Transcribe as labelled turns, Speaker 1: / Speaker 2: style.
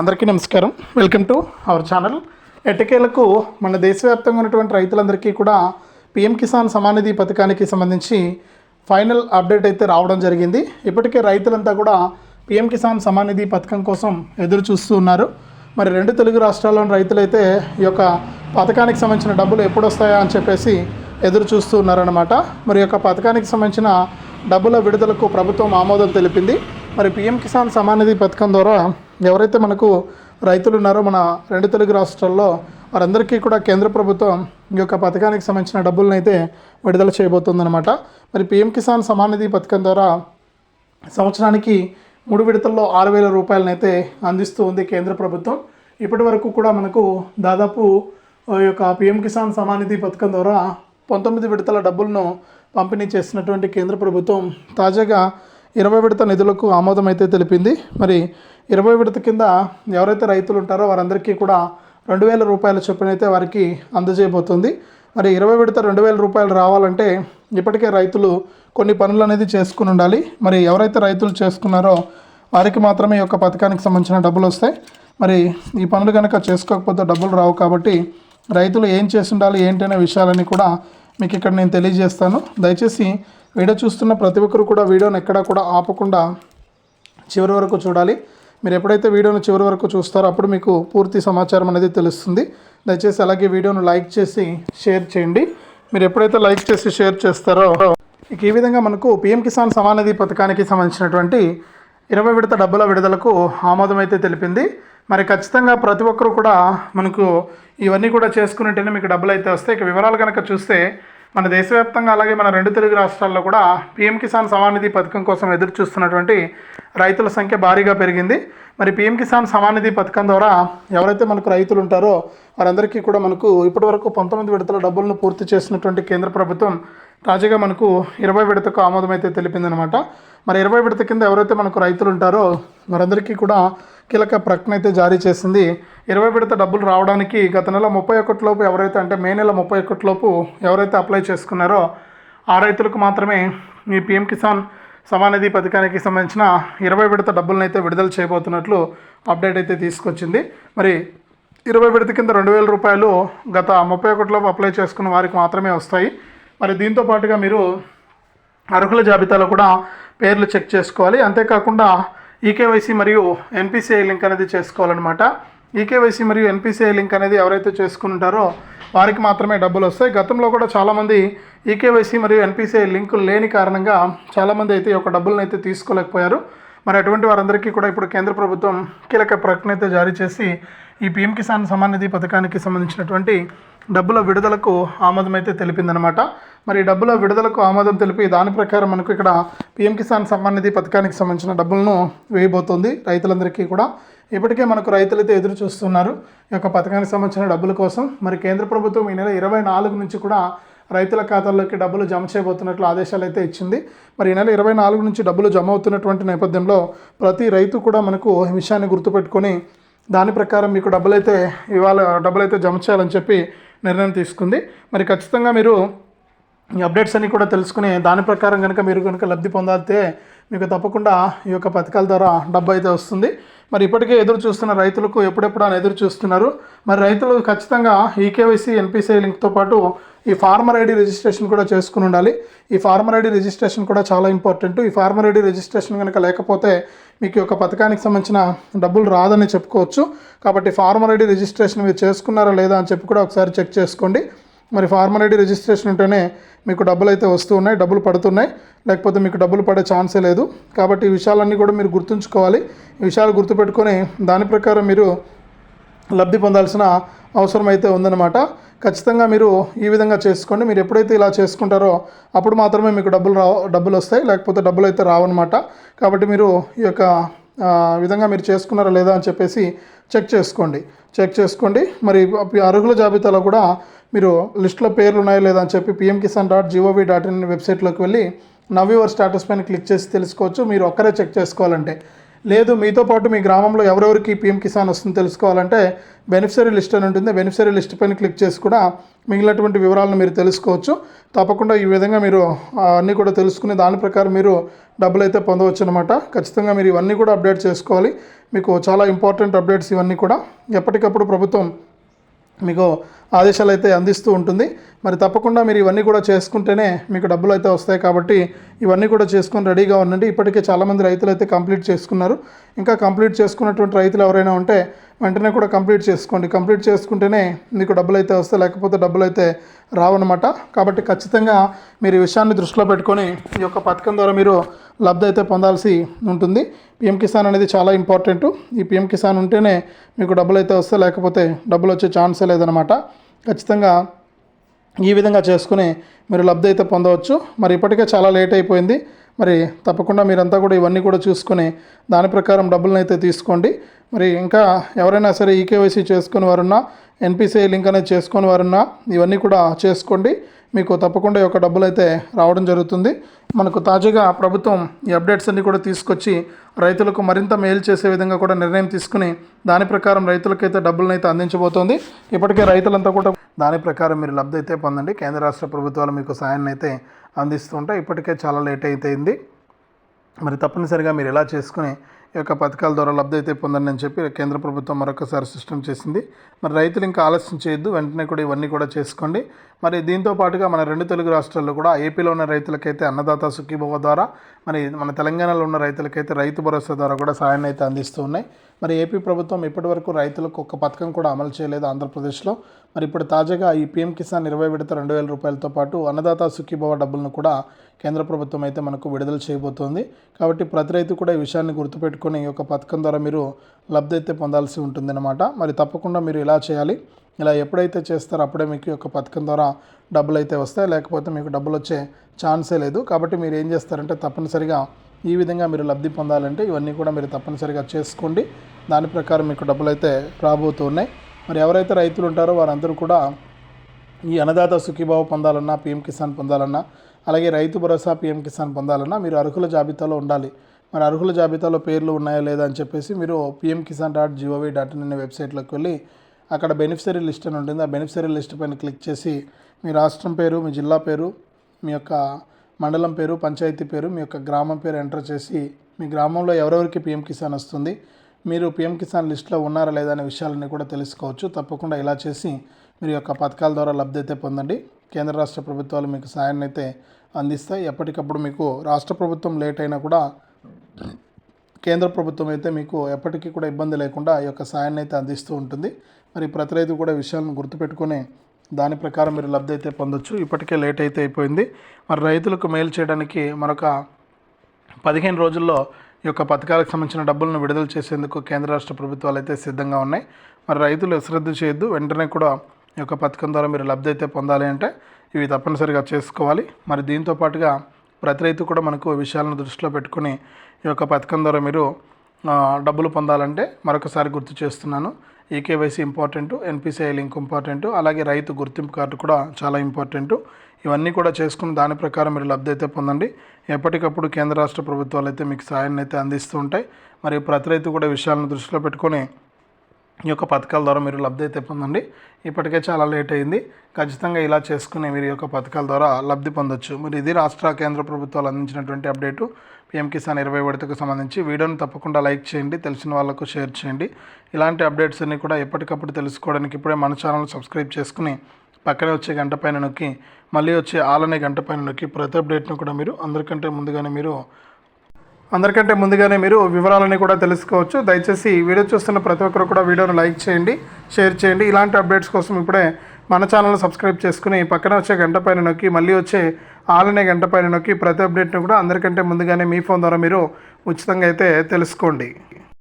Speaker 1: అందరికీ నమస్కారం. Welcome to our channel ఎట్టకేలకు మన దేశవ్యాప్తంగా ఉన్నటువంటి రైతులందరికీ కూడా పిఎం కిసాన్ సమానిధి పథకానికి సంబంధించి ఫైనల్ అప్డేట్ అయితే రావడం జరిగింది. ఇప్పటికే రైతులంతా కూడా పిఎం కిసాన్ సమానిధి పథకం కోసం ఎదురు చూస్తూ ఉన్నారు. మరి రెండు తెలుగు రాష్ట్రాల్లోని రైతులైతే ఈ యొక్క పథకానికి సంబంధించిన డబ్బులు ఎప్పుడు వస్తాయా అని చెప్పేసి ఎదురు చూస్తూ ఉన్నారనమాట మరి యొక్క పథకానికి సంబంధించిన డబ్బుల విడుదలకు ప్రభుత్వం ఆమోదం తెలిపింది. మరి పిఎం కిసాన్ సమానిధి పథకం ద్వారా ఎవరైతే మనకు రైతులు ఉన్నారో మన రెండు తెలుగు రాష్ట్రాల్లో వారందరికీ కూడా కేంద్ర ప్రభుత్వం ఈ యొక్క పథకానికి సంబంధించిన డబ్బులను అయితే విడుదల చేయబోతుందన్నమాట. మరి పిఎం కిసాన్ సమానిధి పథకం ద్వారా సంవత్సరానికి మూడు విడతల్లో ఆరు వేల రూపాయలనైతే అందిస్తూ ఉంది కేంద్ర ప్రభుత్వం. ఇప్పటి వరకు కూడా మనకు దాదాపు ఈ యొక్క పిఎం కిసాన్ సమానిధి పథకం ద్వారా పంతొమ్మిది విడతల డబ్బులను పంపిణీ చేసినటువంటి కేంద్ర ప్రభుత్వం తాజాగా ఇరవై విడత నిధులకు ఆమోదం అయితే తెలిపింది. మరి ఇరవై విడత కింద ఎవరైతే రైతులు ఉంటారో వారందరికీ కూడా రెండు వేల రూపాయల చొప్పున అయితే వారికి అందజేయబోతుంది. మరి ఇరవై విడత రెండు వేల రూపాయలు రావాలంటే ఇప్పటికే రైతులు కొన్ని పనులు అనేది చేసుకుని ఉండాలి. మరి ఎవరైతే రైతులు చేసుకున్నారో వారికి మాత్రమే ఈ యొక్క పథకానికి సంబంధించిన డబ్బులు వస్తాయి. మరి ఈ పనులు కనుక చేసుకోకపోతే డబ్బులు రావు కాబట్టి రైతులు ఏం చేసి ఉండాలి ఏంటనే విషయాలన్నీ కూడా మీకు ఇక్కడ నేను తెలియజేస్తాను. దయచేసి వీడియో చూస్తున్న ప్రతి ఒక్కరు కూడా వీడియోని ఎక్కడా కూడా ఆపకుండా చివరి వరకు చూడాలి. మీరు ఎప్పుడైతే వీడియోను చివరి వరకు చూస్తారో అప్పుడు మీకు పూర్తి సమాచారం అనేది తెలుస్తుంది. దయచేసి అలాగే వీడియోను లైక్ చేసి షేర్ చేయండి. మీరు ఎప్పుడైతే లైక్ చేసి షేర్ చేస్తారో ఇక ఈ విధంగా మనకు పిఎం కిసాన్ సమానిధి పథకానికి సంబంధించినటువంటి ఇరవై విడత డబ్బుల విడుదలకు ఆమోదం అయితే తెలిపింది. మరి ఖచ్చితంగా ప్రతి ఒక్కరు కూడా మనకు ఇవన్నీ కూడా చేసుకున్నట్టేనే మీకు డబ్బులు అయితే వస్తాయి ఇక వివరాలు కనుక చూస్తే మన దేశవ్యాప్తంగా అలాగే మన రెండు తెలుగు రాష్ట్రాల్లో కూడా పీఎం కిసాన్ సమానిధి పథకం కోసం ఎదురు చూస్తున్నటువంటి రైతుల సంఖ్య భారీగా పెరిగింది. మరి పీఎం కిసాన్ సమానిధి పథకం ద్వారా ఎవరైతే మనకు రైతులు ఉంటారో వారందరికీ కూడా మనకు ఇప్పటివరకు పంతొమ్మిది విడతల డబ్బులను పూర్తి చేసినటువంటి కేంద్ర ప్రభుత్వం తాజాగా మనకు ఇరవై విడతకు ఆమోదమైతే తెలిపిందనమాట మరి ఇరవై విడత కింద ఎవరైతే మనకు రైతులు ఉంటారో వారందరికీ కూడా కీలక ప్రకటన అయితే జారీ చేసింది. ఇరవై విడత డబ్బులు రావడానికి గత నెల ముప్పై ఒకటిలోపు ఎవరైతే అంటే మే నెల ముప్పై ఒకటిలోపు ఎవరైతే అప్లై చేసుకున్నారో ఆ రైతులకు మాత్రమే ఈ పిఎం కిసాన్ సమానిధి పథకానికి సంబంధించిన ఇరవై విడత డబ్బులను అయితే విడుదల చేయబోతున్నట్లు అప్డేట్ అయితే తీసుకొచ్చింది. మరి ఇరవై విడత కింద రెండు వేల రూపాయలు గత ముప్పై ఒకటిలోపు అప్లై చేసుకున్న వారికి మాత్రమే వస్తాయి. మరి దీంతో పాటుగా మీరు అర్హుల జాబితాలో కూడా పేర్లు చెక్ చేసుకోవాలి. అంతేకాకుండా ఈకేవైసీ మరియు ఎన్పిసిఐ లింక్ అనేది చేసుకోవాలన్నమాట. ఈకేవైసీ మరియు ఎన్పిసిఐ లింక్ అనేది ఎవరైతే చేసుకుంటారో వారికి మాత్రమే డబ్బులు వస్తాయి. గతంలో కూడా చాలామంది ఈకేవైసీ మరియు ఎన్పిసిఐ లింకులు లేని కారణంగా చాలామంది అయితే ఈ యొక్క డబ్బులను అయితే తీసుకోలేకపోయారు. మరి అటువంటి వారందరికీ కూడా ఇప్పుడు కేంద్ర ప్రభుత్వం కీలక ప్రకటన అయితే జారీ చేసి ఈ పిఎం కిసాన్ సమ్మాన్ నిధి పథకానికి సంబంధించినటువంటి డబ్బుల విడుదలకు ఆమోదం అయితే తెలిపిందనమాట మరి డబ్బుల విడుదలకు ఆమోదం తెలిపి దాని ప్రకారం మనకు ఇక్కడ పిఎం కిసాన్ సమ్మాన్ నిధి పథకానికి సంబంధించిన డబ్బులను వేయబోతోంది రైతులందరికీ కూడా. ఇప్పటికే మనకు రైతులైతే ఎదురు చూస్తున్నారు. ఈ యొక్క పథకానికి సంబంధించిన డబ్బుల కోసం. మరి కేంద్ర ప్రభుత్వం ఈ నెల ఇరవై నాలుగు నుంచి కూడా రైతుల ఖాతాల్లోకి డబ్బులు జమ చేయబోతున్నట్లు ఆదేశాలు అయితే ఇచ్చింది. మరి ఈ నెల ఇరవై నాలుగు నుంచి డబ్బులు జమ అవుతున్నటువంటి నేపథ్యంలో ప్రతి రైతు కూడా మనకు విషయాన్ని గుర్తుపెట్టుకొని దాని ప్రకారం మీకు డబ్బులైతే ఇవాళ డబ్బులైతే జమ చేయాలని చెప్పి నిర్ణయం తీసుకుంది. మరి ఖచ్చితంగా మీరు ఈ అప్డేట్స్ అన్నీ కూడా తెలుసుకుని దాని ప్రకారం కనుక మీరు కనుక లబ్ధి పొందాలితే మీకు తప్పకుండా ఈ యొక్క పథకాల ద్వారా డబ్బు అయితే వస్తుంది. మరి ఇప్పటికే ఎదురు చూస్తున్న రైతులకు ఎప్పుడెప్పుడు అని ఎదురు చూస్తున్నారు. మరి రైతులు ఖచ్చితంగా ఈకేవైసీ ఎన్పిసిఐ లింక్తో పాటు ఈ ఫార్మర్ ఐడి రిజిస్ట్రేషన్ కూడా చేసుకుని ఉండాలి. ఈ ఫార్మర్ ఐడి రిజిస్ట్రేషన్ కూడా చాలా ఇంపార్టెంట్. ఈ ఫార్మర్ ఐడి రిజిస్ట్రేషన్ కనుక లేకపోతే మీకు యొక్క పథకానికి సంబంధించిన డబ్బులు రాదని చెప్పుకోవచ్చు. కాబట్టి ఫార్మర్ ఐడి రిజిస్ట్రేషన్ మీరు చేసుకున్నారా లేదా అని చెప్పి కూడా ఒకసారి చెక్ చేసుకోండి. మరి ఫార్మర్ ఐడి రిజిస్ట్రేషన్ ఉంటేనే మీకు డబ్బులు అయితే వస్తూ ఉన్నాయి డబ్బులు పడుతున్నాయి. లేకపోతే మీకు డబ్బులు పడే ఛాన్సే లేదు. కాబట్టి ఈ విషయాలన్నీ కూడా మీరు గుర్తుంచుకోవాలి. ఈ విషయాలు గుర్తుపెట్టుకొని దాని ప్రకారం మీరు లబ్ధి పొందాల్సిన అవసరం అయితే ఉందన్నమాట. ఖచ్చితంగా మీరు ఈ విధంగా చేసుకోండి. మీరు ఎప్పుడైతే ఇలా చేసుకుంటారో అప్పుడు మాత్రమే మీకు డబ్బులు రా డబ్బులు వస్తాయి. లేకపోతే డబ్బులు అయితే రావన్నమాట. కాబట్టి మీరు ఈ యొక్క విధంగా మీరు చేసుకున్నారా లేదా అని చెప్పేసి చెక్ చేసుకోండి. చెక్ చేసుకోండి. మరి అర్హుల జాబితాలో కూడా మీరు లిస్టులో పేర్లు ఉన్నాయో లేదా అని చెప్పి PM Kisan dot G O V dot in వెబ్సైట్లోకి వెళ్ళి నవ్ యువర్ స్టేటస్ పైన క్లిక్ చేసి తెలుసుకోవచ్చు. మీరు ఒక్కరే చెక్ చేసుకోవాలంటే. లేదు మీతో పాటు మీ గ్రామంలో ఎవరెవరికి పిఎం కిసాన్ వస్తుందో తెలుసుకోవాలంటే బెనిఫిషరీ లిస్ట్ అని ఉంటుంది. బెనిఫిషరీ లిస్ట్ పైన క్లిక్ చేసి కూడా మిగిలినటువంటి వివరాలను మీరు తెలుసుకోవచ్చు. తప్పకుండా ఈ విధంగా మీరు అన్నీ కూడా తెలుసుకుని దాని ప్రకారం మీరు డబ్బులు అయితే పొందవచ్చు అనమాట ఖచ్చితంగా మీరు ఇవన్నీ కూడా అప్డేట్ చేసుకోవాలి. మీకు చాలా ఇంపార్టెంట్ అప్డేట్స్ ఇవన్నీ కూడా ఎప్పటికప్పుడు ప్రభుత్వం మీకు ఆదేశాలు అయితే అందిస్తూ ఉంటుంది. మరి తప్పకుండా మీరు ఇవన్నీ కూడా చేసుకుంటేనే మీకు డబ్బులు అయితే వస్తాయి కాబట్టి ఇవన్నీ కూడా చేసుకొని రెడీగా ఉండండి. ఇప్పటికే చాలామంది రైతులు అయితే కంప్లీట్ చేసుకున్నారు. ఇంకా కంప్లీట్ చేసుకున్నటువంటి రైతులు ఎవరైనా ఉంటే వెంటనే కూడా కంప్లీట్ చేసుకోండి. కంప్లీట్ చేసుకుంటేనే మీకు డబ్బులు అయితే వస్తాయి. లేకపోతే డబ్బులు అయితే రావన్నమాట. కాబట్టి ఖచ్చితంగా మీరు ఈ విషయాన్ని దృష్టిలో పెట్టుకొని ఈ యొక్క పథకం ద్వారా మీరు లబ్ధి అయితే పొందాల్సి ఉంటుంది. పిఎం కిసాన్ అనేది చాలా ఇంపార్టెంట్. ఈ పిఎం కిసాన్ ఉంటేనే మీకు డబ్బులు అయితే వస్తే లేకపోతే డబ్బులు వచ్చే ఛాన్సే లేదనమాట ఖచ్చితంగా ఈ విధంగా చేసుకుని మీరు లబ్ధి అయితే పొందవచ్చు. మరి ఇప్పటికే చాలా లేట్ అయిపోయింది. మరి తప్పకుండా మీరంతా కూడా ఇవన్నీ కూడా చూసుకొని దాని ప్రకారం డబ్బులను అయితే తీసుకోండి. మరి ఇంకా ఎవరైనా సరే ఈకేవైసీ చేసుకుని వారున్నా ఎన్పిసిఐ లింక్ అనేది చేసుకొని వారున్నా ఇవన్నీ కూడా చేసుకోండి. మీకు తప్పకుండా ఈ యొక్క డబ్బులు అయితే రావడం జరుగుతుంది. మనకు తాజాగా ప్రభుత్వం ఈ అప్డేట్స్ అన్ని కూడా తీసుకొచ్చి రైతులకు మరింత మేలు చేసే విధంగా కూడా నిర్ణయం తీసుకుని దాని ప్రకారం రైతులకైతే డబ్బులను అయితే అందించబోతోంది. ఇప్పటికే రైతులంతా కూడా దాని ప్రకారం మీరు లబ్ధి అయితే పొందండి. కేంద్ర రాష్ట్ర ప్రభుత్వాలు మీకు సాయాన్ని అయితే అందిస్తుంటాయి ఇప్పటికే చాలా లేట్ అయితే అయింది. మరి తప్పనిసరిగా మీరు ఎలా చేసుకుని ఈ యొక్క పథకాల ద్వారా లబ్ధి అయితే పొందండి అని చెప్పి కేంద్ర ప్రభుత్వం మరొకసారి సిస్టమ్ చేసింది. మరి రైతులు ఇంకా ఆలస్యం చేయొద్దు. వెంటనే కూడా ఇవన్నీ కూడా చేసుకోండి. మరి దీంతో పాటుగా మన రెండు తెలుగు రాష్ట్రాల్లో కూడా ఏపీలో ఉన్న రైతులకైతే అన్నదాత సుఖీభవ ద్వారా మరి మన తెలంగాణలో ఉన్న రైతులకైతే రైతు భరోసా ద్వారా కూడా సాయాన్ని అయితే అందిస్తూ ఉన్నాయి. మరి ఏపీ ప్రభుత్వం ఇప్పటివరకు రైతులకు ఒక పథకం కూడా అమలు చేయలేదు ఆంధ్రప్రదేశ్లో. మరి ఇప్పుడు తాజాగా ఈ పీఎం కిసాన్ ఇరవై విడత రెండు వేల రూపాయలతో పాటు అన్నదాత సుఖీభవ డబ్బులను కూడా కేంద్ర ప్రభుత్వం అయితే మనకు విడుదల చేయబోతోంది. కాబట్టి ప్రతి రైతు కూడా ఈ విషయాన్ని గుర్తుపెట్టుకొని ఈ యొక్క పథకం ద్వారా మీరు లబ్ధి అయితే పొందాల్సి ఉంటుందన్నమాట. మరి తప్పకుండా మీరు ఇలా చేయాలి. ఇలా ఎప్పుడైతే చేస్తారో అప్పుడే మీకు ఒక యొక్క పథకం ద్వారా డబ్బులు అయితే వస్తాయి. లేకపోతే మీకు డబ్బులు వచ్చే ఛాన్సే లేదు. కాబట్టి మీరు ఏం చేస్తారంటే తప్పనిసరిగా ఈ విధంగా మీరు లబ్ధి పొందాలంటే ఇవన్నీ కూడా మీరు తప్పనిసరిగా చేసుకోండి. దాని ప్రకారం మీకు డబ్బులు అయితే రాబోతున్నాయి మరి ఎవరైతే రైతులు ఉంటారో వారందరూ కూడా ఈ అన్నదాత సుఖీభావ పొందాలన్నా పీఎం కిసాన్ పొందాలన్నా అలాగే రైతు భరోసా పిఎం కిసాన్ పొందాలన్నా మీరు అర్హుల జాబితాలో ఉండాలి. మరి అర్హుల జాబితాలో పేర్లు ఉన్నాయా లేదా అని చెప్పేసి మీరు PM Kisan dot G O V dot in అనే వెబ్సైట్లోకి వెళ్ళి అక్కడ బెనిఫిషరీ లిస్ట్ అని ఉంటుంది. ఆ బెనిఫిషరీ లిస్ట్ పైన క్లిక్ చేసి మీ రాష్ట్రం పేరు మీ జిల్లా పేరు మీ యొక్క మండలం పేరు పంచాయతీ పేరు మీ యొక్క గ్రామం పేరు ఎంటర్ చేసి మీ గ్రామంలో ఎవరెవరికి పిఎం కిసాన్ వస్తుంది మీరు పిఎం కిసాన్ లిస్ట్లో ఉన్నారా లేదా అనే విషయాలన్నీ కూడా తెలుసుకోవచ్చు. తప్పకుండా ఇలా చేసి మీరు యొక్క పథకాల ద్వారా లబ్ధి అయితే పొందండి. కేంద్ర రాష్ట్ర ప్రభుత్వాలు మీకు సాయాన్ని అయితే అందిస్తాయి. ఎప్పటికప్పుడు మీకు రాష్ట్ర ప్రభుత్వం లేట్ అయినా కూడా కేంద్ర ప్రభుత్వం అయితే మీకు ఎప్పటికీ కూడా ఇబ్బంది లేకుండా ఈ యొక్క సాయాన్ని అయితే అందిస్తూ ఉంటుంది. మరి ప్రతి రైతు కూడా విషయాలను గుర్తుపెట్టుకుని దాని ప్రకారం మీరు లబ్ధి అయితే పొందొచ్చు. ఇప్పటికే లేట్ అయితే అయిపోయింది. మరి రైతులకు మేలు చేయడానికి మరొక పదిహేను రోజుల్లో ఈ యొక్క పథకాలకు సంబంధించిన డబ్బులను విడుదల చేసేందుకు కేంద్ర రాష్ట్ర ప్రభుత్వాలు అయితే సిద్ధంగా ఉన్నాయి. మరి రైతులు అశ్రద్ధ చేయొద్దు. వెంటనే కూడా ఈ యొక్క పథకం ద్వారా మీరు లబ్ధి అయితే పొందాలి అంటే ఇవి తప్పనిసరిగా చేసుకోవాలి. మరి దీంతో పాటుగా ప్రతి రైతు కూడా మనకు విషయాలను దృష్టిలో పెట్టుకుని ఈ యొక్క పథకం ద్వారా మీరు డబ్బులు పొందాలంటే మరొకసారి గుర్తు చేస్తున్నాను. EKYC important NPCI link important అలాగే రైతు గుర్తింపు కార్డు కూడా చాలా ఇంపార్టెంట్. ఇవన్నీ కూడా చేసుకుని దాని ప్రకారం మీరు లబ్ధి అయితే పొందండి. ఎప్పటికప్పుడు కేంద్ర రాష్ట్ర ప్రభుత్వాలు అయితే మీకు సాయాన్ని అయితే అందిస్తూ ఉంటాయి. మరియు ప్రతి రైతు కూడా విషయాలను దృష్టిలో పెట్టుకొని ఈ యొక్క పథకాల ద్వారా మీరు లబ్ధి అయితే పొందండి. ఇప్పటికే చాలా లేట్ అయింది. ఖచ్చితంగా ఇలా చేసుకుని మీరు ఈ యొక్క పథకాల ద్వారా లబ్ధి పొందొచ్చు. మరి ఇది రాష్ట్ర కేంద్ర ప్రభుత్వాలు అందించినటువంటి అప్డేటు. పిఎం కిసాన్ ఇరవై విడతకు సంబంధించి వీడియోని తప్పకుండా లైక్ చేయండి. తెలిసిన వాళ్ళకు షేర్ చేయండి. ఇలాంటి అప్డేట్స్ అన్నీ కూడా ఎప్పటికప్పుడు తెలుసుకోవడానికి ఇప్పుడే మన ఛానల్ సబ్స్క్రైబ్ చేసుకుని పక్కనే వచ్చే గంట పైన నొక్కి మళ్ళీ వచ్చే ఆలనే గంట పైన నొక్కి ప్రతి అప్డేట్ను కూడా మీరు అందరికంటే ముందుగానే మీరు అందరికంటే ముందుగానే మీరు వివరాలని కూడా తెలుసుకోవచ్చు. దయచేసి వీడియో చూస్తున్న ప్రతి ఒక్కరు కూడా వీడియోను లైక్ చేయండి షేర్ చేయండి. ఇలాంటి అప్డేట్స్ కోసం ఇప్పుడే మన ఛానల్ని సబ్స్క్రైబ్ చేసుకుని పక్కన వచ్చే గంట పైన నొక్కి మళ్ళీ వచ్చే ఆలనే గంట పైన నొక్కి ప్రతి అప్డేట్ను కూడా అందరికంటే ముందుగానే మీ ఫోన్ ద్వారా మీరు ఉచితంగా అయితే తెలుసుకోండి.